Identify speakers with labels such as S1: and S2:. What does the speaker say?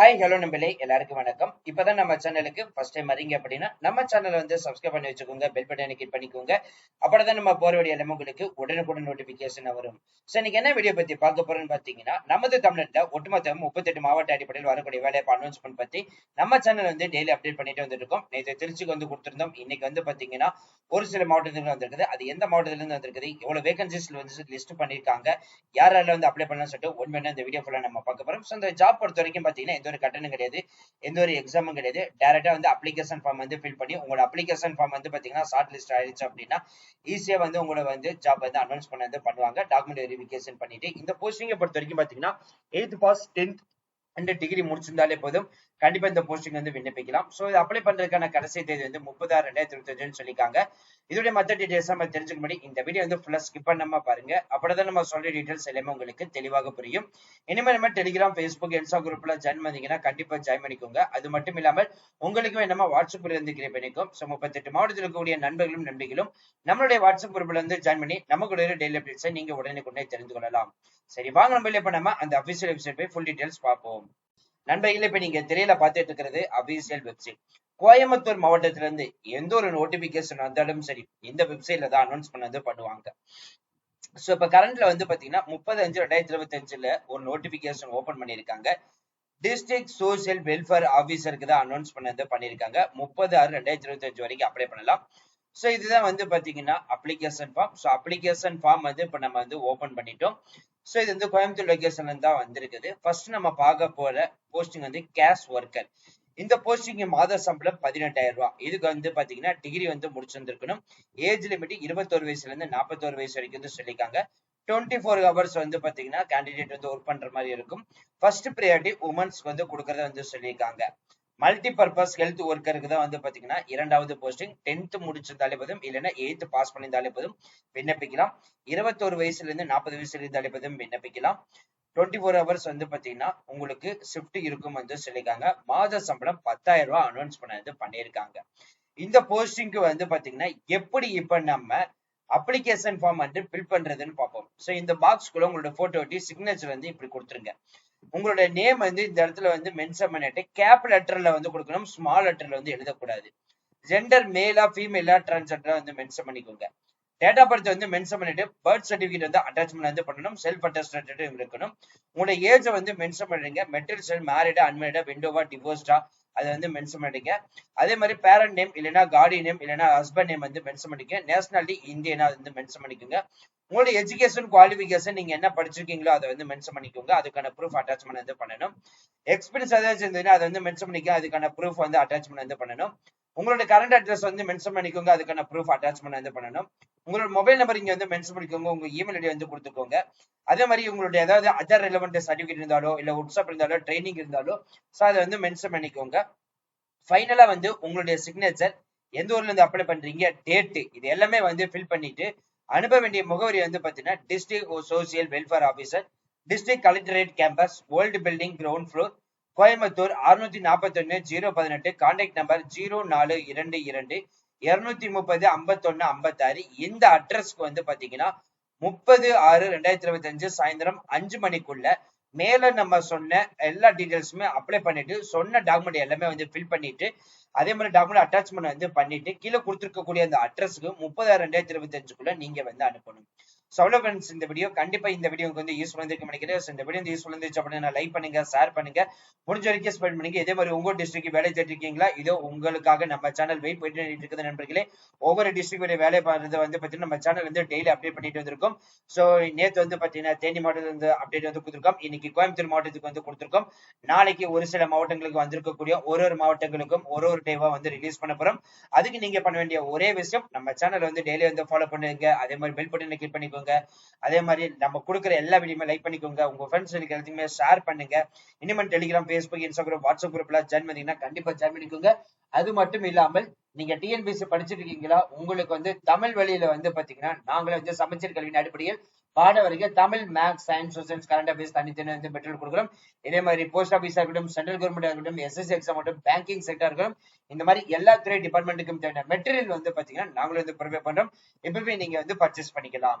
S1: Hi hello நம்பளே எல்லாருக்கும் வணக்கம். இப்பதான் நம்ம சேனலுக்கு ஃபர்ஸ்ட் டைம் வரீங்க அப்படின்னா நம்ம சேனலை வந்து சப்ஸ்கிரைப் பண்ணி வச்சுக்கோங்க பெல் பட்டனை கிளிக் பண்ணிக்கோங்க. அப்பதான் நம்ம போற வழி எல்லாமே உங்களுக்கு உடனுக்குடன் நோட்டிபிகேஷன் வரும். ஸோ இன்னைக்கு என்ன வீடியோ பத்தி பார்க்க போறோம்னு பாத்தீங்கன்னா நமது தமிழ்நாட்டில் ஒட்டுமொத்த முப்பத்தெட்டு மாவட்ட அடிப்படையில் வரக்கூடிய வேலையை அனௌன்ஸ்மெண்ட் பத்தி நம்ம சேனல் வந்து டெய்லி அப்டேட் பண்ணிட்டு வந்துட்டு இருக்கோம் நேற்று திருச்சிக்கு வந்து கொடுத்திருந்தோம். இன்னைக்கு வந்து பாத்தீங்கன்னா ஒரு சில மாவட்டத்துல வந்திருக்குது. அது எந்த மாவட்டத்துல இருந்து வந்திருக்குது? எவ்வளவு வேகன்சிஸ்ல வந்து லிஸ்ட் பண்ணிருக்காங்க? யார் வந்து அப்ளை பண்ணலாம் சொல்லிட்டு ஒன் பண்ண இந்த வீடியோ ஃபுல்லா நம்ம பார்க்க போறோம். ஸோ இந்த ஜாப் பொறுத்த வரைக்கும் பாத்தீங்கன்னா ஒரு கட்டணம் கிடையாது. எந்த ஒரு எக்ஸாமும் கிடையாது. டேரக்டா வந்து அப்ளிகேஷன் ஃபார்ம் வந்து ஃபில் பண்ணி உங்களோட அப்ளிகேஷன் ஃபார்ம் வந்து பாத்தீங்கன்னா ஷார்ட் லிஸ்ட் ஆயிடுச்சு அப்படின்னா ஈஸியா வந்து உங்களை வந்து ஜாப் வந்து அனௌன்ஸ் பண்ண வந்து பண்ணுவாங்க. டாக்குமெண்ட் வெரிஃபிகேஷன் பண்ணிட்டு இந்த போஸ்டிங்கை பொறுத்த வரைக்கும் பாத்தீங்கன்னா eighth pass tenth and degree முடிச்சிருந்தாலே போதும். கண்டிப்பா இந்த போஸ்டிங் வந்து விண்ணப்பிக்கலாம். சோ இது அப்ளை பண்றதுக்கான கடைசி தேதி வந்து முப்பதாறு ரெண்டாயிரத்தி இருபத்தி சொல்லிருக்காங்க சொல்லியிருக்காங்க இதோட மத்த டீடைல்ஸ் நம்ம தெரிஞ்சுக்கும்படி இந்த வீடியோ வந்து ஃபுல்லா ஸ்கிப் பண்ணாம பாருங்க. அப்படிதான் நம்ம சொல்ற டீடைல்ஸ் எல்லாமே உங்களுக்கு தெளிவாக புரியும். இனிமேல் நம்ம டெலிகிராம் ஃபேஸ்புக் இன்ஸ்டா குரூப்ல ஜாயின் பண்ணீங்கன்னா கண்டிப்பா ஜாயின் பண்ணிக்கோங்க. அது மட்டும் இல்லாமல் உங்களுக்கும் என்னமா வாட்ஸ்அப்ல இருந்து கிரியேட் பண்ணிக்கும் சோ முப்பத்தெட்டு மாவட்டத்தில் இருக்கக்கூடிய நண்பர்களும் நம்பிகளும் நம்மளுடைய வாட்ஸ்அப் குரூப்ல இருந்து ஜாயின் பண்ணி நமக்கு டெய்லி அப்டேட்ஸை நீங்க உடனே கொண்டே தெரிந்து கொள்ளலாம். சரி வாங்க நம்ம இப்போ நம்ம அந்த அபிஷியல் வெப்சைட் போய் ஃபுல் டீடைல்ஸ் பார்ப்போம். நண்பர்களே இப்ப நீங்க திரையில பார்த்துட்டு இருக்கிறது அபிஷியல் வெப்சைட் கோயம்புத்தூர் மாவட்டத்துல இருந்து எந்த ஒரு நோட்டிபிகேஷன் வந்தாலும் சரி இந்த வெப்சைட்ல தான் அனௌன்ஸ் பண்ணது பண்ணுவாங்க. சோ இப்ப கரண்ட்ல வந்து பாத்தீங்கன்னா முப்பது அஞ்சு ரெண்டாயிரத்தி இருபத்தி அஞ்சுல ஒரு நோட்டிபிகேஷன் ஓபன் பண்ணிருக்காங்க டிஸ்ட்ரிக்ட் சோசியல் வெல்ஃபேர் ஆபீசருக்கு தான் அனௌன்ஸ் பண்ணது பண்ணிருக்காங்க முப்பது ஆறு ரெண்டாயிரத்தி இருபத்தி அஞ்சு வரைக்கும் அப்ளை பண்ணலாம். ஸோ இதுதான் வந்து பாத்தீங்கன்னா application form so application form வந்து இப்போ நம்ம வந்து ஓபன் பண்ணிட்டோம். ஸோ இது வந்து கோயம்புத்தூர் லொகேஷன்ல தான் வந்திருக்குது. ஃபர்ஸ்ட் நம்ம பார்க்க போற போஸ்டிங் வந்து கேஷ் ஒர்க்கர் இந்த போஸ்டிங் மாத சம்பளம் பதினெட்டாயிரம் ரூபாய். இதுக்கு வந்து பாத்தீங்கன்னா டிகிரி வந்து முடிச்சிருந்திருக்கணும். ஏஜ் லிமிட் இருபத்தோரு வயசுல இருந்து நாற்பத்தோரு வயசு வரைக்கும் வந்து சொல்லியிருக்காங்க. டுவெண்ட்டி ஃபோர் ஹவர்ஸ் வந்து பாத்தீங்கன்னா கேண்டிடேட் வந்து ஒர்க் பண்ற மாதிரி இருக்கும். ஃபர்ஸ்ட் ப்ரையாரிட்டி உமன்ஸ்க்கு வந்து கொடுக்கறத வந்து சொல்லியிருக்காங்க. மல்டி பர்பஸ் ஹெல்த் ஒர்க்கருக்கு தான் வந்து பாத்தீங்கன்னா இரண்டாவது போஸ்டிங் டென்த் முடிச்சிருந்தாலே போதும் இல்லைன்னா எயித்து பாஸ் பண்ணியிருந்தாலே போதும் விண்ணப்பிக்கலாம். இருபத்தோரு வயசுல இருந்து நாற்பது வயசுல இருந்தாலே போதும் விண்ணப்பிக்கலாம். டுவெண்ட்டி ஃபோர் ஹவர்ஸ் வந்து பாத்தீங்கன்னா உங்களுக்கு ஷிஃப்ட் இருக்கும் வந்து சொல்லியிருக்காங்க. மாத சம்பளம் பத்தாயிரம் ரூபாய் அனௌன்ஸ் பண்ணது பண்ணியிருக்காங்க. இந்த போஸ்டிங்க்கு வந்து பாத்தீங்கன்னா எப்படி இப்ப நம்ம அப்ளிகேஷன் ஃபார்ம் வந்து ஃபில் பண்றதுன்னு பார்ப்போம். ஸோ இந்த பாக்ஸ்குள்ள உங்களோட போட்டோ ஒட்டி சிக்னேச்சர் வந்து இப்படி கொடுத்துருங்க. உங்களோட நேம் வந்து இந்த இடத்துல வந்து மென்ஷன் பண்ணிட்டு கேப் லெட்டர்ல வந்து கொடுக்கணும் ஸ்மால் லெட்டர்ல வந்து எழுதக்கூடாது. ஜெண்டர் மேலா ஃபீமேலா டிரான்ஸ்ஜெண்டரா வந்து மென்ஷன் பண்ணிக்கோங்க. டேட் ஆஃப் பர்த் வந்து மென்ஷன் பண்ணிட்டு பர்த் சர்டிஃபிகேட் வந்து அட்டாச்மெண்ட் வந்து பண்ணணும். செல்ஃப் அட்டஸ்டட் இருக்கணும். உங்களோட ஏஜ் வந்து மென்ஷன் பண்ணுறீங்க மெட்டீரியல் செல் மேரிடா அன்மேரிடா விண்டோவா டிவோர்ஸ்டா அதை வந்து மென்ஷன் பண்ணிக்க அதே மாதிரி பேரண்ட் நேம் இல்லைன்னா காடி நேம் இல்லைன்னா ஹஸ்பண்ட் நேம் வந்து மென்ஷன் பண்ணிக்கங்க நேஷனாலிட்டி இந்தியனா வந்து மென்ஷன் பண்ணிக்கோங்க. உங்களோட எஜுகேஷன் குவாலிஃபிகேஷன் நீங்க என்ன படிச்சிருக்கீங்களோ அதை வந்து மென்ஷன் பண்ணிக்கோங்க. அதுக்கான ப்ரூஃப் அட்டாச்மெண்ட் வந்து பண்ணணும். எக்ஸ்பீரியன்ஸ் ஏதாச்சும் இருந்ததுன்னா அதை வந்து மென்ஷன் பண்ணிக்க அதுக்கான ப்ரூஃப் வந்து அட்டாச்மெண்ட் வந்து பண்ணணும். உங்களோட கரண்ட் அட்ரஸ் வந்து மென்ஷன் பண்ணிக்கோங்க. அதுக்கான ப்ரூஃப் அட்டாச்மெண்ட் வந்து பண்ணணும். உங்களோட மொபைல் நம்பர் இங்க வந்து மென்ஷன் பண்ணிக்கோங்க. உங்க இமெயில் ஐடி வந்து கொடுத்துக்கோங்க. அதே மாதிரி உங்களுடைய ஏதாவது அதர் ரெலவெண்ட் சர்டிஃபிகேட் இருந்தாலோ இல்ல வாட்ஸ்அப் இருந்தாலோ ட்ரைனிங் இருந்தாலோ ஸோ அதை வந்து மென்ஷன் பண்ணிக்கோங்க. ஃபைனலா வந்து உங்களுடைய சிக்னேச்சர் எந்த ஊர்ல இருந்து அப்ளை பண்றீங்க டேட்டு இது எல்லாமே வந்து ஃபில் பண்ணிட்டு அனுப்ப வேண்டிய முகவரி வந்து பாத்தீங்கன்னா district social welfare officer district collectorate campus old building ground floor Coimbatore அறுநூத்தி நாற்பத்தி ஒன்னு ஜீரோ பதினெட்டு கான்டாக்ட் நம்பர் ஜீரோ நாலு இரண்டு இரண்டு இருநூத்தி முப்பது ஐம்பத்தொன்னு ஐம்பத்தாறு. இந்த அட்ரஸ்க்கு வந்து பாத்தீங்கன்னா முப்பது ஆறு ரெண்டாயிரத்தி இருபத்தி அஞ்சு சாயந்தரம் அஞ்சு மணிக்குள்ள மேல நம்ம சொன்ன எல்லா டீடைல்ஸுமே அப்ளை பண்ணிட்டு சொன்ன டாக்குமெண்ட் எல்லாமே வந்து ஃபில் பண்ணிட்டு அதே மாதிரி டாக்குமெண்ட் அட்டாச்மெண்ட் வந்து பண்ணிட்டு கீழே கொடுத்துருக்கக்கூடிய அந்த அட்ரஸ்க்கு முப்பதாயிரம் ரெண்டாயிரத்தி இருபத்தி அஞ்சுக்குள்ள நீங்க வந்து அனுப்பணும். ஸோ அவ்வளோ ஃப்ரெண்ட்ஸ் இந்த வீடியோ கண்டிப்பா இந்த வீடியோ வந்து யூஸ்ஃபுல் இருக்கு நினைக்கிறேன். இந்த வீடியோ வந்து யூஸ்ஃபுல் இருந்துச்சு அப்படின்னா லைக் பண்ணுங்க ஷேர் பண்ணுங்க. முடிஞ்ச வரைக்கும் ஸ்பெண்ட் பண்ணுங்க. இதே மாதிரி உங்க டிஸ்ட்ரிக்ட் வேலை தேடிருக்கீங்களா? இதோ உங்களுக்காக நம்ம சேனல் வெயிட் பண்ணிட்டு இருக்குது நண்பர்களே. ஒவ்வொரு டிஸ்ட்ரிக்ட் வேலை பாடுறது வந்து பாத்தீங்கன்னா நம்ம சேனல் வந்து டெய்லி அப்டேட் பண்ணிட்டு வந்திருக்கோம். ஸோ நேற்று வந்து பாத்தீங்கன்னா தேனி மாவட்டத்தில் வந்து அப்டேட் வந்து கொடுத்துருக்கோம். இன்னைக்கு கோயம்புத்தூர் மாவட்டத்துக்கு வந்து கொடுத்துருக்கோம். நாளைக்கு ஒரு சில மாவட்டங்களுக்கு வந்திருக்கக்கூடிய ஒரு ஒரு மாவட்டங்களுக்கும் ஒரு ஒரு டேவா வந்து ரிலீஸ் பண்ண போறோம். அதுக்கு நீங்க பண்ண வேண்டிய ஒரே விஷயம் நம்ம சேனல் வந்து டெய்லி வந்து ஃபாலோ பண்ணுங்க அதே மாதிரி பெல் பட்டனை கிளிக் பண்ணிக்கோங்க. அதே மாதிரி நம்ம கொடுக்குற எல்லா வீடியோமே லைக் பண்ணிக்கோங்க. உங்க ஃப்ரெண்ட்ஸ் எல்லாத்தையுமே ஷேர் பண்ணுங்க. இனிமேல் டெலிகிராம் ஃபேஸ்புக் இன்ஸ்டாகிராம் வாட்ஸ்அப் குரூப்ல ஜாயின் பண்ணீங்கன்னா கண்டிப்பா ஜாயின் பண்ணிக்கோங்க. அது மட்டும் இல்லாமல் நீங்க டிஎன்பிசி படிச்சுட்டு இருக்கீங்களா? உங்களுக்கு வந்து தமிழ் வழியில வந்து பாத்தீங்கன்னா நாங்களே வந்து சமச்சீர் கல்வியின் அடிப்படையில் பாட வரைக்கும் Tamil maths science socials current affairs தனித்தனி வந்து பெட்ரோல் கொடுக்குறோம். இதே மாதிரி போஸ்ட் ஆஃபீஸாக இருக்கட்டும் சென்ட்ரல் கவர்மெண்ட் இருக்கட்டும் எஸ்எஸ்சி எக்ஸாம் மட்டும் பேங்கிங் செக்டர் இருக்கட்டும் இந்த மாதிரி எல்லா துறை டிபார்ட்மெண்ட்டுக்கும் தேவையான மெட்டீரியல் வந்து பாத்தீங்கன்னா நாங்களும் வந்து ப்ரிப்பேர் பண்றோம். எப்பவுமே நீங்க வந்து பர்ச்சேஸ் பண்ணிக்கலாம்.